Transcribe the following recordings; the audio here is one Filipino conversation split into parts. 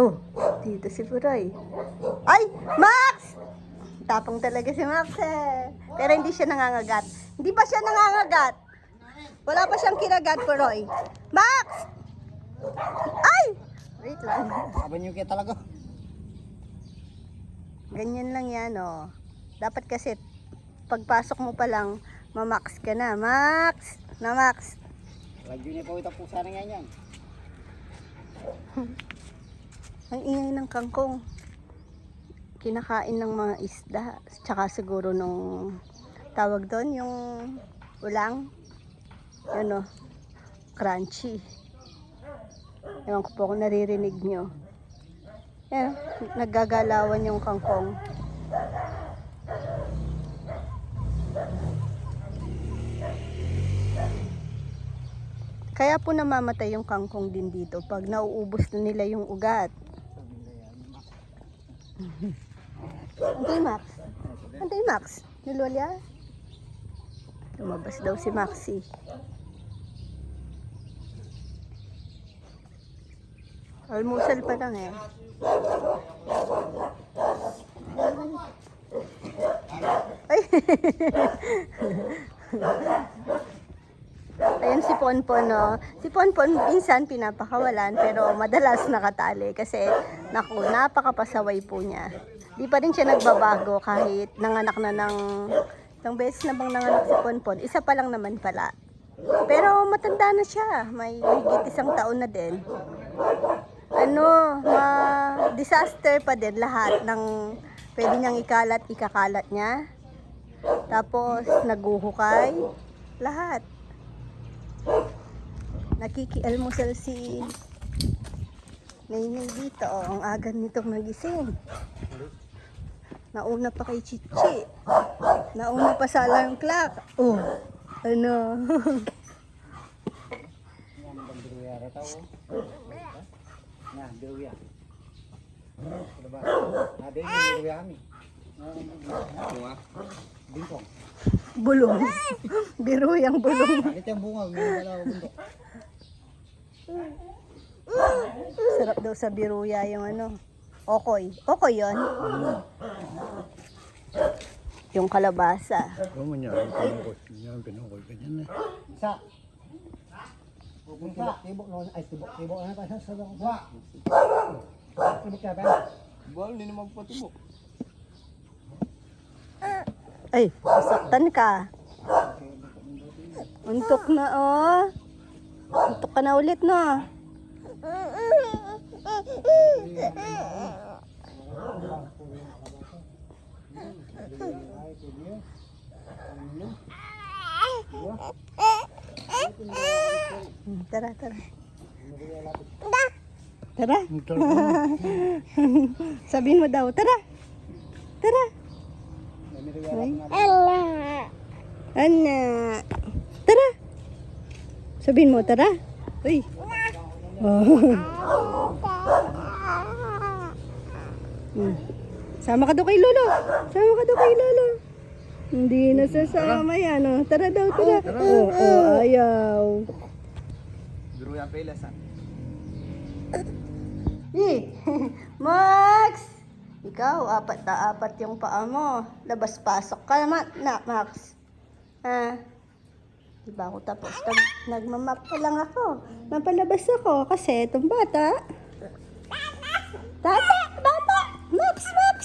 Oh, dito si Puroy. Ay, Max! Tapang talaga si Max eh. Pero hindi siya nangangagat. Hindi pa siya nangangagat. Wala pa siyang kinagat, Puroy. Max! Ay! Wait lang. Sabi niyo kaya talaga. Ganyan lang yan, oh. Dapat kasi, pagpasok mo pa lang, mamax ka na. Max! Na Max! Radyo niya po ito po sana nga yan. Ang ingay ng kangkong. Kinakain ng mga isda. Tsaka siguro nung tawag doon, yung ulang. Yun o. Crunchy. Ewan ko po kung naririnig nyo. Yan, naggagalawan yung kangkong. Kaya po namamatay yung kangkong din dito pag nauubos na nila yung ugat. Antay Max. Antay Max. Nilolya? Lumabas daw si Maxi. Almusal pa lang eh. Ay! Ayan si Ponpon, no? Si Ponpon, minsan pinapakawalan, pero madalas nakatali kasi, naku, napakapasaway po niya. Di pa rin siya nagbabago kahit nanganak na ng, ng beses na bang nanganak si Ponpon, isa pa lang naman pala. Pero matanda na siya, may higit isang taon na din. Ano, ma disaster pa din lahat ng pwede niyang ikalat, ikakalat niya. Tapos, naguhukay, lahat nakikialmusal si Nainay dito. Oh, ang aga nitong nagising. Nauna pa kay Chichi. Nauna pa sa alarm clock. Oh, ano? Ang biruya. Yan, biruya. Ano? Ada yung biruya kami. Bingkong. Bulong. Biro yung bulong. Alit yung bunga. Yung dalawa bundok. Sarap daw sa biruya yung ano. Okoy. Okoy yon. Yung kalabasa. Oo mo niya, ang pinukoy. Yan, pinukoy. Ganyan na. Isa. Isa. Tibok no. Ay, tibok. Tibok na pa sa sa sa. Tibok ka ba? Bawal hindi naman patibok. Ay, saktan ka. Untok na oh. Untok ka na ulit no. Hmm, Tara, tara. Tara. Sabihin mo daw, tara. Tara. Ay. Ana. Tara. Sabihin mo, tara. Uy. Oh. Hmm. Sama ka daw kay Lolo. Sama ka daw kay Lolo. Hindi na sasama yan. Oh. Tara daw, tara. Oh, oh, ayaw. Biruya pelas ah. Eh, Max! Ikaw, apat na apat yung paa mo. Labas-pasok ka naman, na, Max. Ha? Di ba ako tapos nag, nagmamap pa lang ako. Napalabas ako kasi itong bata. Tata! Bata! Max! Max!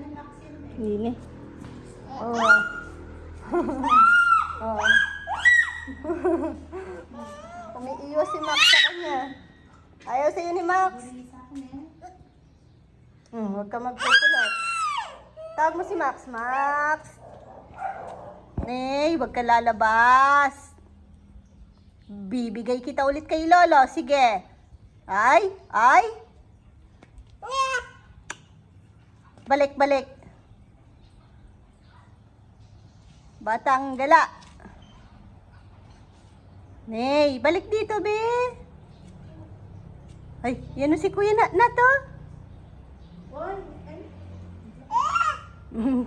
Hindi na. Oh. oh. Umiiwas si Max sa kanya. Ayaw sa'yo ni Max. Hmm, huwag ka magpupulot. Tawag mo si Max. Max! Nay, huwag ka lalabas. Bibigay kita ulit kay Lolo. Sige. Ay, ay. Balik, balik. Batang gala. Nay, balik dito, be. Ay, yan si Kuya na, na to.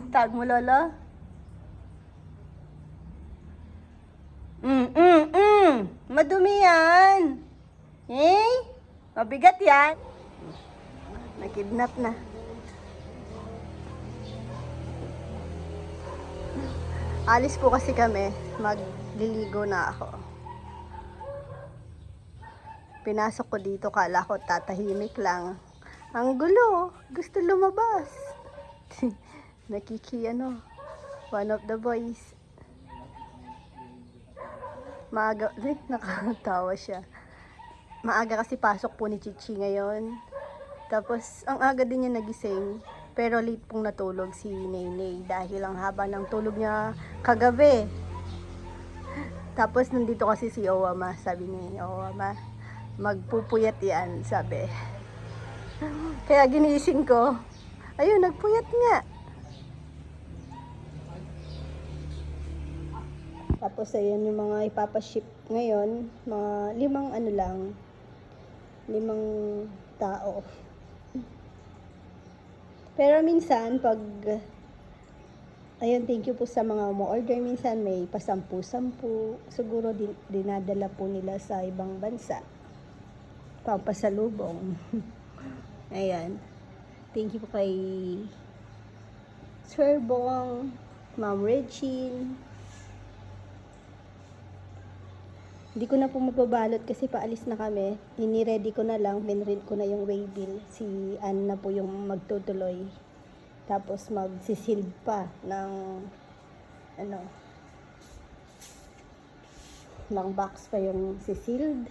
Tawag mo, Lolo. Mm, mm, mm. Madumi yan. Eh? Mabigat yan. Nakidnap na. Alis po kasi kami. Magliligo na ako. Pinasok ko dito, kala ko tatahimik lang. Ang gulo, gusto lumabas. Nakiki ano, one of the boys. Maaga, eh, nakatawa siya. Maaga kasi pasok po ni Chichi ngayon. Tapos, ang aga din niya nagising. Pero late pong natulog si Nene dahil ang haba ng tulog niya kagabi. Tapos, nandito kasi si Owama. Sabi ni Owama, magpupuyat yan, sabi. Kaya ginising ko. Ayun, nagpuyat nga. Tapos ayun yung mga ipapaship ngayon, mga limang ano lang, limang tao. Pero minsan pag ayun, thank you po sa mga umu-order minsan may pasampu-sampu, siguro din, dinadala po nila sa ibang bansa. Pampasalubong. Ayan. Thank you po kay Sir Bong, Ma'am Regine, Hindi ko na po mababalot kasi paalis na kami. Ini-ready ko na lang, minrent ko na yung waybill. Si Ann na po yung magtutuloy. Tapos magsisilb pa ng ano ng box pa yung sisiled.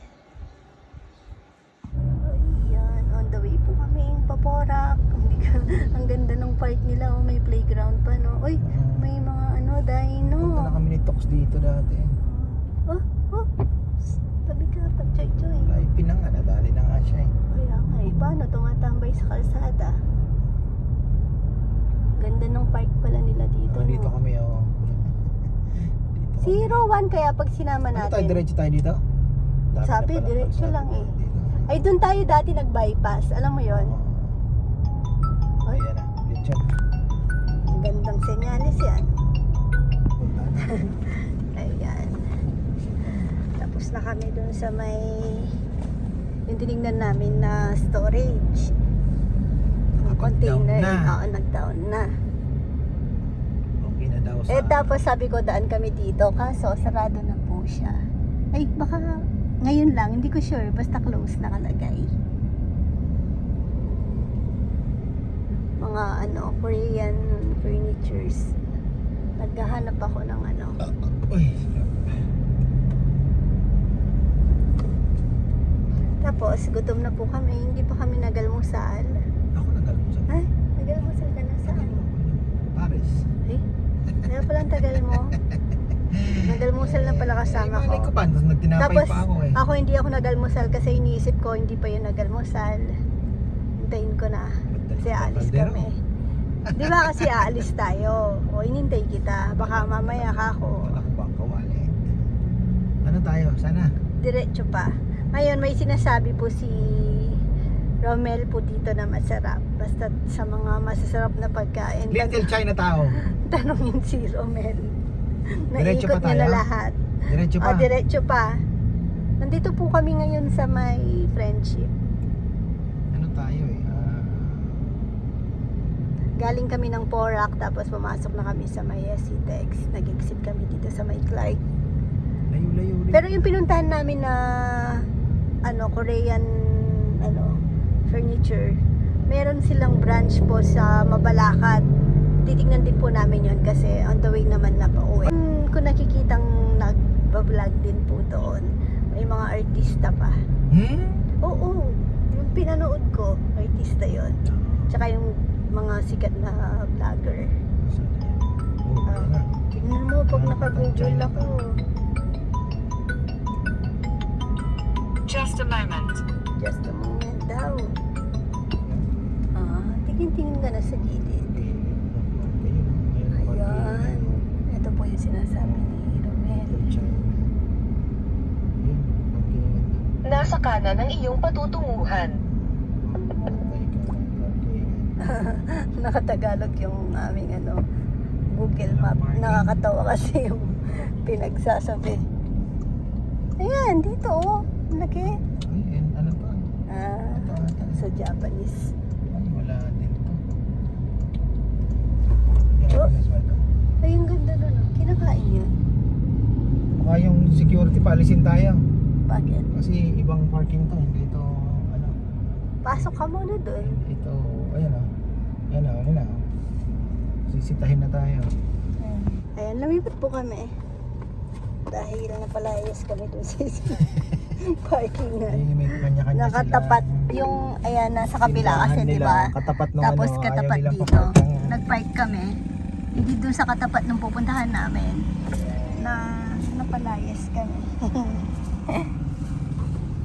Ayan, on the way po kami paporak. Ang ganda ng park nila, oh, may playground pa, no? Uy, may mga ano, dino. Punta na kami ni Tox dito dati. Oh, oh. Psst, Tabi ka, pag-choy-choy. Ay, pinang nga, nadali na nga siya eh. Kaya nga eh, paano tumatambay sa kalsada? Ganda ng park pala nila dito. Oh, dito no? kami oh. dito. Zero one kaya pag sinama Ano tayo, natin. diretso tayo dito? Dami Sabi, diretso lang eh. Dito. Ay, doon tayo dati nag-bypass. Alam mo yon? Oh. Na, na. Ang gandang senyales yan. Na. Ayan. Tapos na kami doon sa may yung tinignan namin na storage. Yung container. na. Oo, nag-down na. Okay na daw sa... Eh tapos sabi ko daan kami dito kaso sarado na po siya. Ay baka ngayon lang, hindi ko sure. Basta close nakalagay. Mga ano, Korean furnitures. Naghahanap ako ng ano. Uy, Tapos gutom na po kami. Hindi pa kami nagalmusal. ako nagalmusal. Ay, nagalmusal ka na saan? Paris. Ay, kaya pala ang tagal mo. Nagalmusal na pala kasama Eh, malay ko ko. pa, tapos nagtinapay Tapos, pa ako eh. ako hindi ako nagalmusal kasi iniisip ko hindi pa yun nagalmusal. Hintayin ko na. Kasi aalis kami. Di ba kasi aalis tayo? O inintay kita. Baka mamaya ka ako. Wala ko bang kawali. Ano tayo? Sana? Diretso pa. Ngayon may sinasabi po si Romel po dito na masarap. Basta sa mga masasarap na pagkain. Little China tao. Tanungin si Romel. Diretso Naikot pa niya na tayo? lahat. Diretso pa. Ah, diretso pa. Nandito po kami ngayon sa may friendship. ano tayo eh? ah, Galing kami ng Porac, tapos pumasok na kami sa may SCTEX. Nag-exit kami dito sa may Clark. layo-layo rin. Pero yung pinuntahan namin na ano, Korean ano, furniture, meron silang branch po sa Mabalacat. Titignan din po namin yon kasi on the way naman na pa uwi. Kung, kung nakikitang nagbablog din po doon, may mga artista pa. Hmm? Oo, yung pinanood ko, artista yon. Tsaka yung mga sikat na vlogger. Wala. Tingnan mo pag naka-google ako. Just a moment. Just a moment daw. Ah, tingin-tingin ka na sa gilid. Ayan. Ito po yung sinasabi ni Romel. Nasa kanan ng iyong patutunguhan. nakatagalog yung aming ano Google Map. Nakakatawa kasi yung pinagsasabi. Ayan dito oh. Laki. Ayan ano to ah, sa Japanese. Ay wala din to. Oh. ay yung ganda doon oh. kinakain yun baka yung security palisin tayo. Bakit? kasi ibang parking to hindi to ano. Pasok ka muna doon ito ayan ah Ayan o, ayan o. Sisitahin na tayo. Ayan, lumipat po kami. Dahil napalayas kami doon sa Ay, may kanya-kanya Nakatapat sila. yung, ayan, nasa kabila kasi, di ba? Katapat nung Tapos ano, katapat ayaw dito. Nag-park kami. Hindi doon sa katapat nung pupuntahan namin. Na napalayas kami.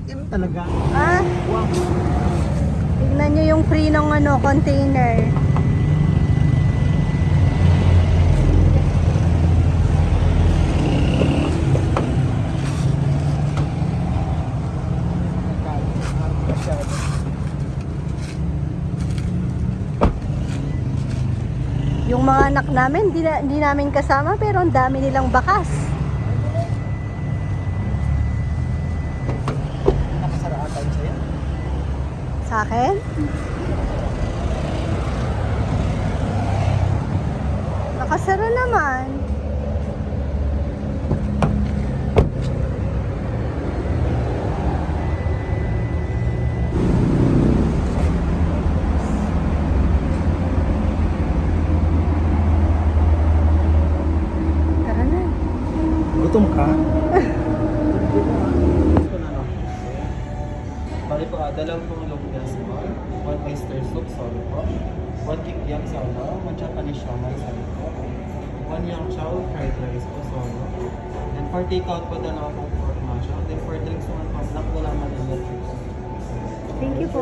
Yan talaga. ah, Wow. Tignan nyo yung free ng ano, container. Yung mga anak namin, di, na, namin kasama pero ang dami nilang bakas. Nakasaraan tayo sa'yo. Sa akin? Nakasara naman. Takeout po, dalawang pong masha. Then for drinks naman po, black po naman electric po. Thank you po.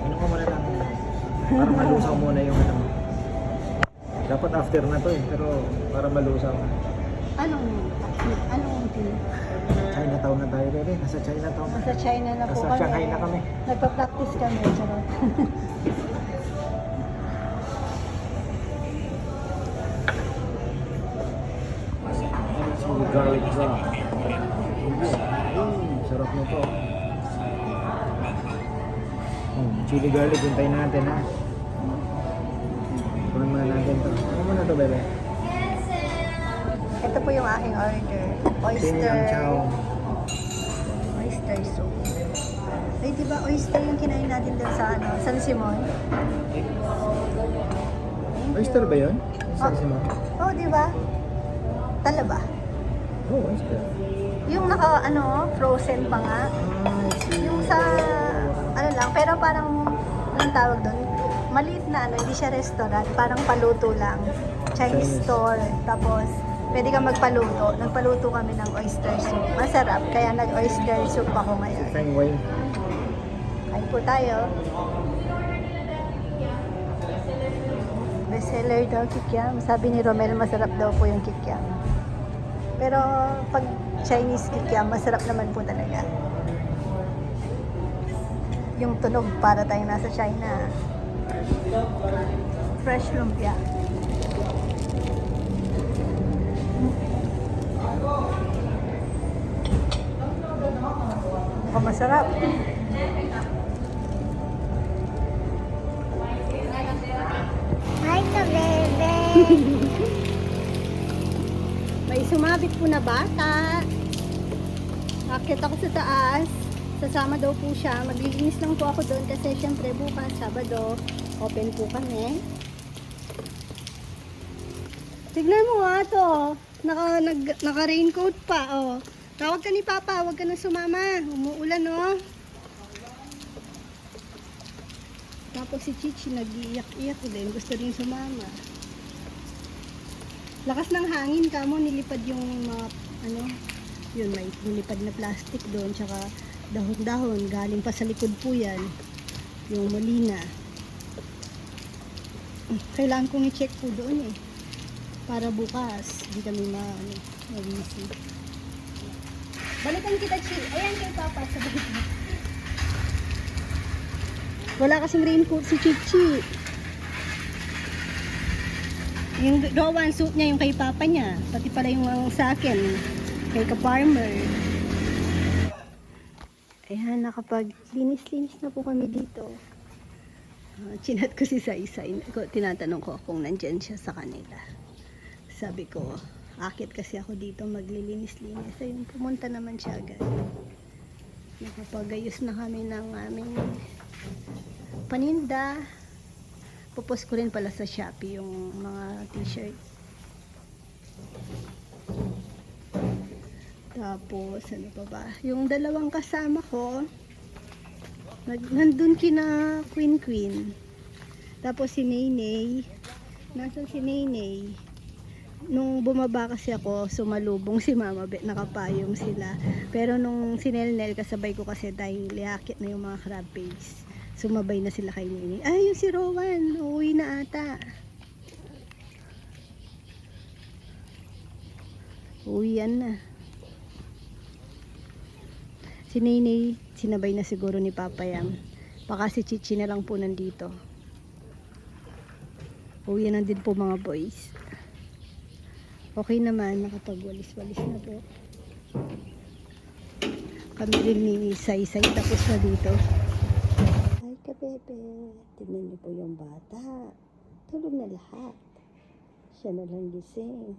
Ano ko muna lang. Para malusaw muna yung ano mo. Dapat after na to eh, pero para malusaw. Anong, anong tea? Chinatown na tayo, bebe. Nasa Chinatown na. Nasa China na po Nasa kami. Shanghai na kami. Nagpa-practice kami. Charot. nito. Oh, chili garlic, hintayin natin ha. Kuhan muna natin to. Ano muna to, bebe? Ito po yung aking order. Oyster. Oyster soup. Ay, di ba oyster yung kinain natin doon sa ano, San Simon? Oyster ba yun? Oyster Ah. si Ma'am? Oh, di ba? Tala ba? Oh, oyster. Yung naka, ano, frozen pa nga. Yung sa, ano lang, pero parang, anong tawag doon? Maliit na, ano, hindi siya restaurant, parang paluto lang. Chinese Chinese. store. Tapos, pwede kang magpaluto. Nagpaluto kami ng oyster soup. Masarap, kaya nag-oyster soup ako ngayon. Feng Wei. Kain po tayo. Bestseller daw kikiam. Sabi ni Romel, masarap daw po yung kikiam. Pero pag Chinese kikiam, masarap naman po talaga. Yung tunog para tayong nasa China. Fresh lumpia. Mukhang masarap. Hi ka, bebe! May sumabit po na bata. Akit ako sa taas. Sasama daw po siya. Maglilinis lang po ako doon kasi syempre bukas, Sabado, open po kami. Tignan mo nga to. Naka, nag, naka raincoat pa, oh. Tawag ka ni Papa, huwag ka nang sumama. Umuulan, oh. Tapos si Chichi nag-iiyak-iyak din. Gusto rin sumama. Lakas ng hangin kamo nilipad yung mga ano, yun may nilipad na plastic doon tsaka dahon-dahon. Galing pa sa likod po yan yung molina kailangan kong i-check po doon eh para bukas. Hindi kami ma ano, balikan kita Chi. Ayan kay Papa sa balik wala kasing raincoat si Chichi. Yung Rowan suit niya yung kay papa niya. Pati pala yung sa akin. Kay ka-farmer. Ayan, nakapag linis-linis na po kami dito. Uh, chinat ko si Saisay. Ko, tinatanong ko kung nandyan siya sa kanila. Sabi ko, akit kasi ako dito maglilinis-linis. Ayun, pumunta naman siya agad. Nakapagayos na kami ng aming paninda. Pupos ko rin pala sa Shopee yung mga t-shirt. Tapos, ano pa ba? Yung dalawang kasama ko, nag, nandun kina Queen Queen. Tapos si Naynay, nasan si Naynay? Nung bumaba kasi ako, sumalubong si Mama Bet, nakapayong sila. Pero nung sinelnel, kasabay ko kasi dahil liakit na yung mga crab paste. Sumabay na sila kay Nini. Ay, yung si Rowan, uuwi na ata. Uwian na. Si Nene, sinabay na siguro ni Papa Yam. Baka si Chichi na lang po nandito. Uwi na din po mga boys. Okay naman, nakapagwalis-walis na po. Kami rin ni Say-Say tapos na dito. Ay, kabebe. Tignan niyo po yung bata. Tulog na lahat. Siya na lang gising.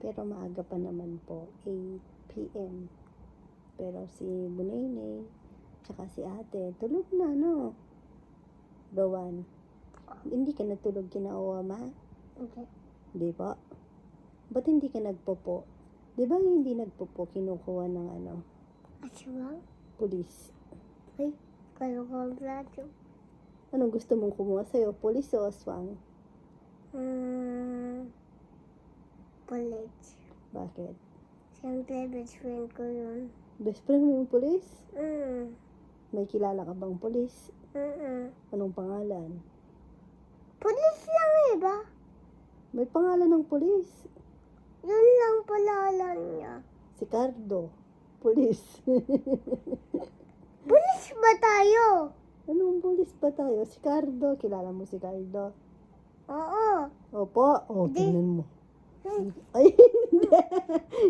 Pero maaga pa naman po. 8 p.m. Pero si Bunene, tsaka si ate, tulog na, no? Rowan, hindi ka natulog kinauwa, ma? Okay. Di ba? Ba't hindi ka nagpopo? Di ba yung hindi nagpopo, kinukuha ng ano, Aswang? pulis? Ay, kayo ko plato. Anong gusto mong kumuha sa'yo, pulis o aswang? Hmm. Pulit. Bakit? Siyempre, best friend ko yun. Best friend mo yung pulis? Mm. May kilala ka bang pulis? Mm-mm. Anong pangalan? Pulis lang eh ba? May pangalan ng pulis. Yun lang pala alam niya. Si Cardo. Pulis. Pulis ba tayo? Anong pulis ba tayo? Si Cardo. Kilala mo si Cardo? Oo. Opo. O, Hindi. tingnan mo. Ay, hindi.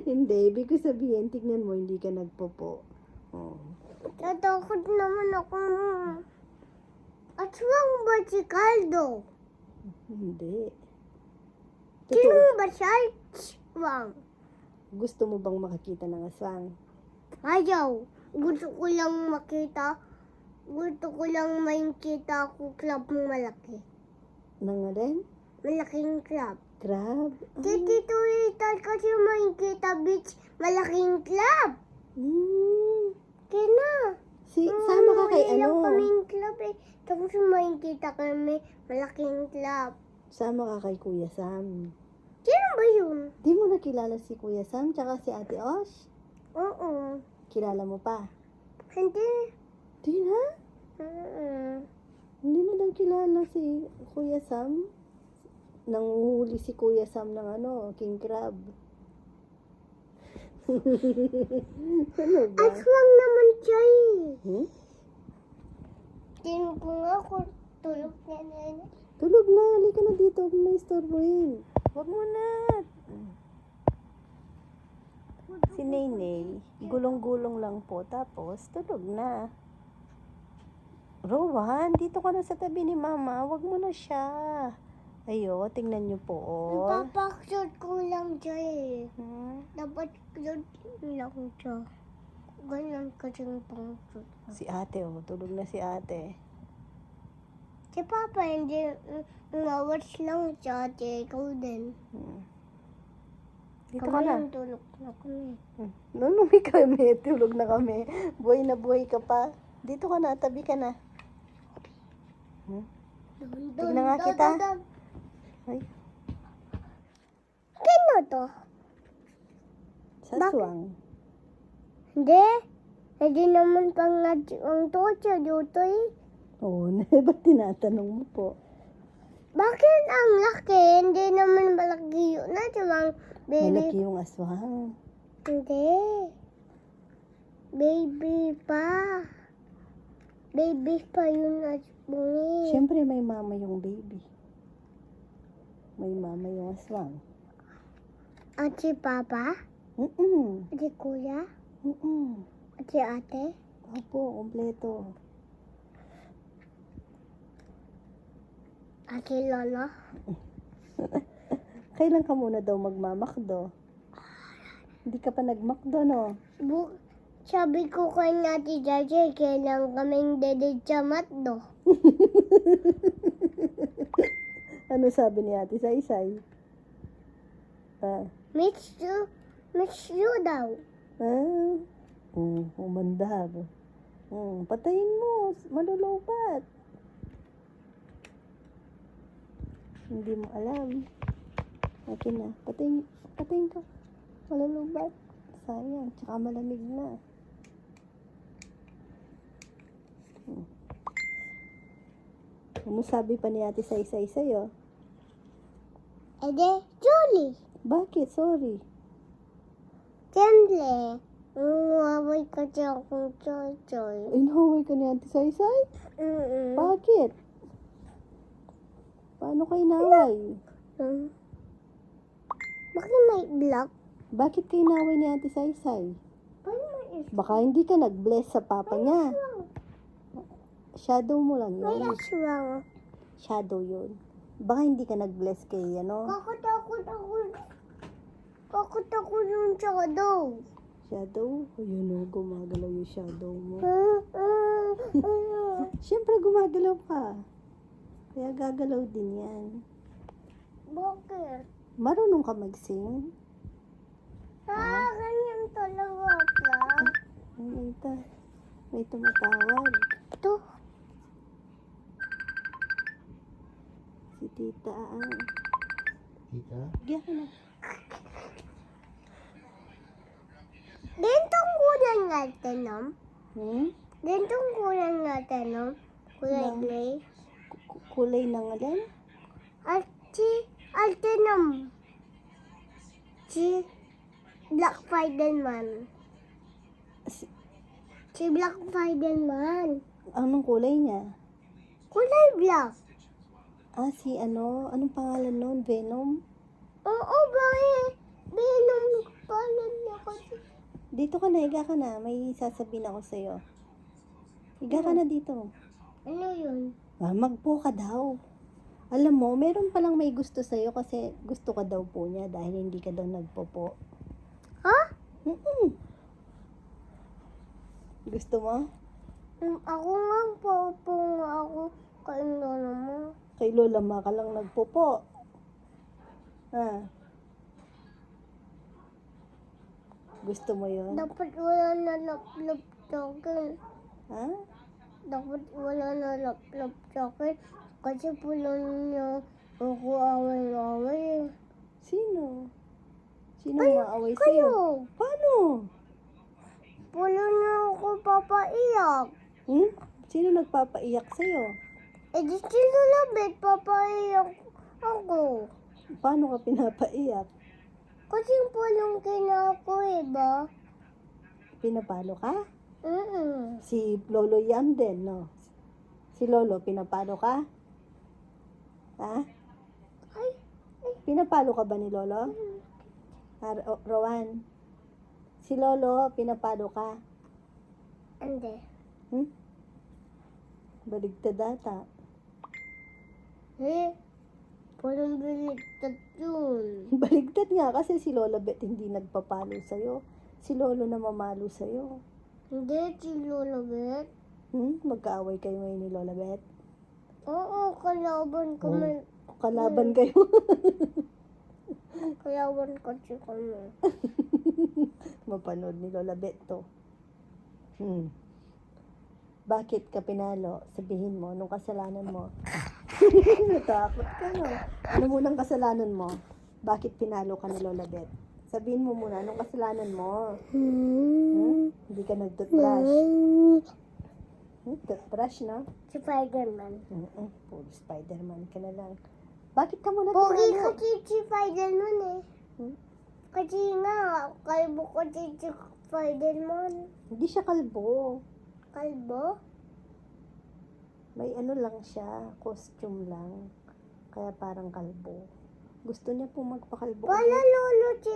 hindi. Ibig ko sabihin, tignan mo, hindi ka nagpopo. Oh. Tatakot naman ako. Aswang ba si Caldo? Hindi. Sino ba siya? Aswang. Gusto mo bang makakita ng aswang? Ayaw. Gusto ko lang makita. Gusto ko lang makita ko club malaki. Nang rin? Malaking club. Crab? Tito Little kasi makikita beach. Malaking club. Hmm. Kaya na. Si, sama ka kay Wala ano? kaming club eh. Tapos makikita kami malaking club. Sama ka kay Kuya Sam. Sino ba yun? Di mo nakilala si Kuya Sam tsaka si Ate Osh? Oo. Kilala mo pa? Hindi. Di na? Mm-mm. Hindi mo lang kilala si Kuya Sam? Nanguhuli si Kuya Sam ng ano, king crab. ano ba? Aswang naman siya eh. Hmm? Ko nga kung tulog na na. Tulog na, halika na dito, huwag mo na istorbohin. Huwag mo na. Si Naynay, gulong-gulong lang po, tapos tulog na. Rowan, dito ka na sa tabi ni Mama, huwag mo na siya. Ayo, tingnan niyo po, oh. Ko lang siya eh. Hmm? Dapat close lang siya. Ganyan kasing pangsot. Si ate, oh, tulog na si ate. Si Papa hindi umawatch lang siya. Ate, ikaw din. Hmm. Dito ka na. yung tulog na kami. Hmm. Noon uwi kami, tulog na kami. Buhay na buhay ka pa. Dito ka na, tabi ka na. Hmm? Dun, Tignan nga kita. dun. Ay, Sino to? saswang. Hindi. Hindi naman pang ang tocha dito eh. Oo, oh, ba't tinatanong mo po? Bakit ang laki? Hindi naman malaki yun. Na bang baby? Malaki yung aswang. Hindi. Baby pa. Baby pa yun at bungi. Siyempre may mama yung baby. May mama yung aswang. At si Papa? Mm-mm. At si Kuya? Mm-mm. At si Ate? Opo, kompleto. Ate Lola. Kailan ka muna daw magmamakdo? Hindi ka pa nagmakdo, no? Bu sabi ko kay Nati Jaja, kailan kaming dede chamatdo. Ano sabi ni Ate Saysay? Ah, Miss you, miss you daw. ah, um, umandar. Hmm, patayin mo, malulubat. Hindi mo alam. Akin na, patayin, patayin ka. Malulubat. Sayang, tsaka malamig na. Ano sabi pa ni Ate Saysay sa'yo? Ede, Julie. Bakit? Sorry. Siyempre, umaway ka siya akong choy-choy. Inaway ka ni Ate Saysay? Mm-mm. Bakit? Paano kayo inaway? Hmm. Bakit may block? Bakit kayo inaway ni Ate Saysay? Paano may Baka hindi ka nag-bless sa papa niya. Shadow mo lang May yun. aswang. Shadow yun. Baka hindi ka nag-bless kay ano? Kakutakot ako. Kakutakot yung shadow. Shadow? O yun o, gumagalaw yung shadow mo. Siyempre gumagalaw ka. Kaya gagalaw din yan. Bakit? Marunong ka mag-sing? Ah, ganyan talaga. Ay, may, ta may tumatawag. Ito. Si Tita Aan. Tita? Ka na. Dentong kulang natin, no? Hmm? Dentong kulang natin, no? Kulay No. gray. Ku- Kulay ng alin? At si Altenum. Si Black Spiderman. Si- Si Black Spiderman. Anong kulay niya? Kulay black. Ah, si ano? Anong pangalan nun? Venom? Oo, bakit? Venom pala niya kasi. Dito ka na, higa ka na. May sasabihin ako sa'yo. Higa ka na dito. Ano yun? Ah, magpo ka daw. Alam mo, meron palang may gusto sa'yo kasi gusto ka daw po niya dahil hindi ka daw nagpopo. Ha? Mm-mm. Gusto mo? Mm, Ako nga po, po nga ako kay lola mo. Kay Lola Ma ka lang nagpopo. Ah. Gusto mo yon? Dapat wala na lap-lap akin. Ha? Dapat wala na lap-lap akin. Kasi lang niya ako away-away. Sino? Sino maaway sa'yo? Kayo! Paano? Wala na ako papaiyak. Hmm? Sino nagpapaiyak sa'yo? Eh di si Lola Bet, papaiyak ako. Paano ka pinapaiyak? Kasi po yung kinako eh ba? Pinapalo ka? Mm Si Lolo Yam din, no? Si Lolo, pinapalo ka? Ha? Ay, Pinapalo ka ba ni Lolo? Ah, Ro- Rowan? Si Lolo, pinapalo ka? hindi. Hmm? Baligtad ata. Eh, parang biligtad yun. Baligtad nga kasi si Lola Bet hindi nagpapalo sa'yo. Si Lolo na mamalo sa'yo. Hindi, si Lola Bet. Hmm? Magkaaway kayo ngayon ni Lola Bet? Oo, kalaban kami. Kalaban kayo. Kalaban kasi kami. Mapanood ni Lola Bet to. Hmm. Bakit ka pinalo? Sabihin mo, anong kasalanan mo? Natakot ka, no? Ano munang kasalanan mo? Bakit pinalo ka ni Lola Bet? Sabihin mo muna, anong kasalanan mo? Hmm? Hindi ka nag-toothbrush. Hmm? Toothbrush, no? Si Spider-Man. Mm-mm. Puro Spider-Man ka na lang. Bakit ka muna Pogi pinalo? kasi si Spider-Man eh. Hmm? Kasi nga, kalbo kasi si Spider-Man. Hindi siya kalbo. Kalbo? May ano lang siya, costume lang. Kaya parang kalbo. Gusto niya po magpakalbo. Wala lolo si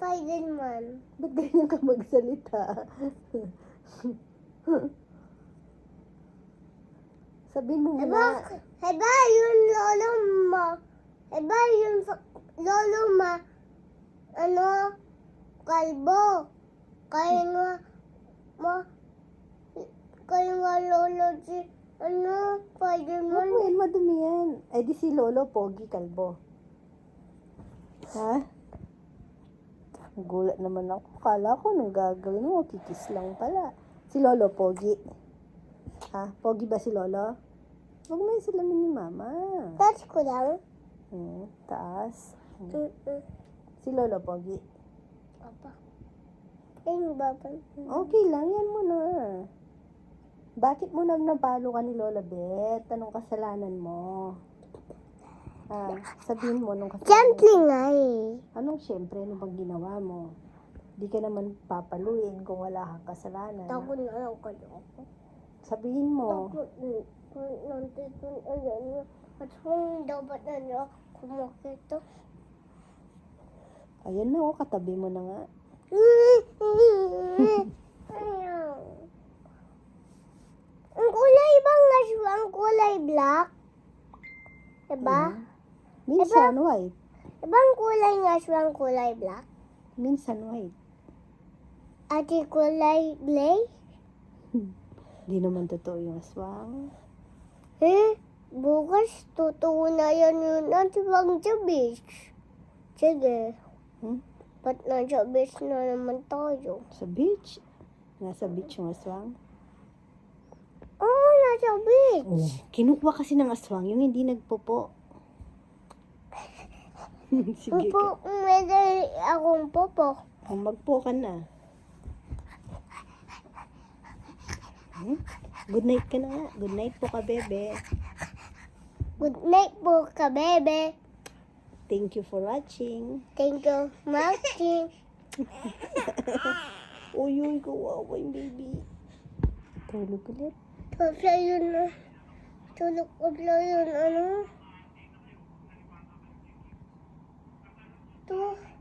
Spider-Man. Ba't ganyan ka magsalita? Sabihin mo muna. diba yung lolo mo, diba yung lolo ma, ano, kalbo. Kaya nga, ma, kaya nga lolo si, ano, Huwag Spiderman. mo yan, madumi yan. Ay di si Lolo, Pogi, Kalbo. Ha? Gulat naman ako. Kala ko nung gagawin mo, kikis lang pala. Si Lolo, Pogi. Ha? Pogi ba si Lolo? Huwag mo yung salamin ni Mama. Touch ko lang. Hmm, taas. Hmm. Si Lolo, Pogi. Papa. Ayun, baba. Okay lang, yan mo na. Bakit mo nang napalo ka ni Lola Beth? Anong kasalanan mo? Ah, sabihin mo nung kasalanan. Gently nga eh. Anong syempre, ano bang ginawa mo? Di ka naman papaluin kung wala kang kasalanan. Takot na lang kayo ako. Sabihin mo, Takot nandito na yan. At kung dapat na niya ako makita. ayan na oh, katabi mo na nga. Ang kulay bang aswa? Ang kulay black? Diba? Hmm. Minsan white. Diba ang kulay ng aswa ang kulay black? Minsan white. At yung kulay gray? Di naman totoo yung aswang. Eh, bukas totoo na yan yun at ibang sa beach. Sige. Hmm? Ba't nasa beach na naman tayo? Sa beach. Nasa beach yung aswang. Nasa beach. Oh, kinukuha kasi ng aswang yung hindi nagpopo. Sige Pupo, ka. akong popo. Oh, magpo ka na. Hmm? Good night ka na nga. Good night po ka, bebe. Good night po ka, bebe. Thank you for watching. Thank you, Martin. Uy, uy, kawawa yung baby. Tulog ulit. Tapos yun na. Tulog ko lang yun, ano? Ito.